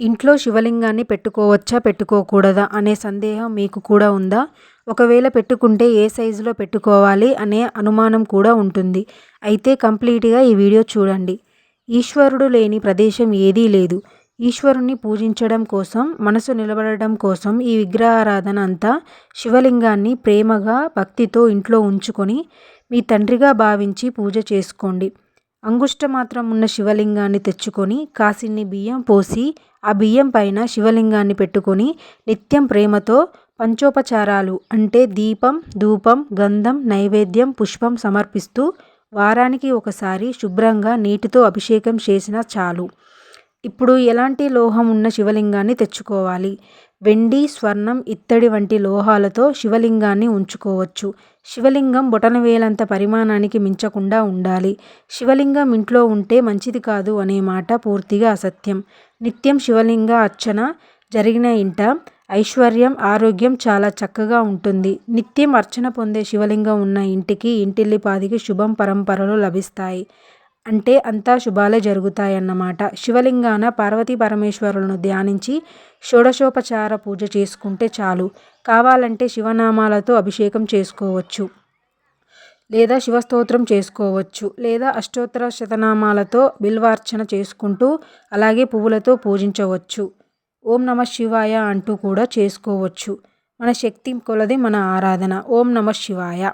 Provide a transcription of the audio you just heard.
ఇంట్లో శివలింగాన్ని పెట్టుకోవచ్చా పెట్టుకోకూడదా అనే సందేహం మీకు కూడా ఉందా? ఒకవేళ పెట్టుకుంటే ఏ సైజులో పెట్టుకోవాలి అనే అనుమానం కూడా ఉంటుంది. అయితే కంప్లీట్గా ఈ వీడియో చూడండి. ఈశ్వరుడు లేని ప్రదేశం ఏదీ లేదు. ఈశ్వరుణ్ణి పూజించడం కోసం మనసు నిలబడడం కోసం ఈ విగ్రహారాధన అంతా శివలింగాన్ని ప్రేమగా భక్తితో ఇంట్లో ఉంచుకొని మీ తండ్రిగా భావించి పూజ చేసుకోండి. అంగుష్ట మాత్రం ఉన్న శివలింగాన్ని తెచ్చుకొని కాసిన్ని బియ్యం పోసి ఆ బియ్యం పైన శివలింగాన్ని పెట్టుకొని నిత్యం ప్రేమతో పంచోపచారాలు అంటే దీపం ధూపం గంధం నైవేద్యం పుష్పం సమర్పిస్తూ వారానికి ఒకసారి శుభ్రంగా నీటితో అభిషేకం చేసినా చాలు. ఇప్పుడు ఎలాంటి లోహం ఉన్న శివలింగాన్ని తెచ్చుకోవాలి? వెండి స్వర్ణం ఇత్తడి వంటి లోహాలతో శివలింగాన్ని ఉంచుకోవచ్చు. శివలింగం బొటనవేలంత పరిమాణానికి మించకుండా ఉండాలి. శివలింగం ఇంట్లో ఉంటే మంచిది కాదు అనే మాట పూర్తిగా అసత్యం. నిత్యం శివలింగ అర్చన జరిగిన ఇంట ఐశ్వర్యం ఆరోగ్యం చాలా చక్కగా ఉంటుంది. నిత్యం అర్చన పొందే శివలింగం ఉన్న ఇంటికి ఇంటిల్లిపాదికి శుభం పరంపరలు లభిస్తాయి. అంటే అంతా శుభాలే జరుగుతాయన్నమాట. శివలింగాన పార్వతీ పరమేశ్వరులను ధ్యానించి షోడశోపచార పూజ చేసుకుంటే చాలు. కావాలంటే శివనామాలతో అభిషేకం చేసుకోవచ్చు. లేదా శివస్తోత్రం చేసుకోవచ్చు. లేదా అష్టోత్తర శతనామాలతో బిల్వార్చన చేసుకుంటూ అలాగే పువ్వులతో పూజించవచ్చు. ఓం నమ శివాయ అంటూ కూడా చేసుకోవచ్చు. మన శక్తి కొలది మన ఆరాధన. ఓం నమ శివాయ.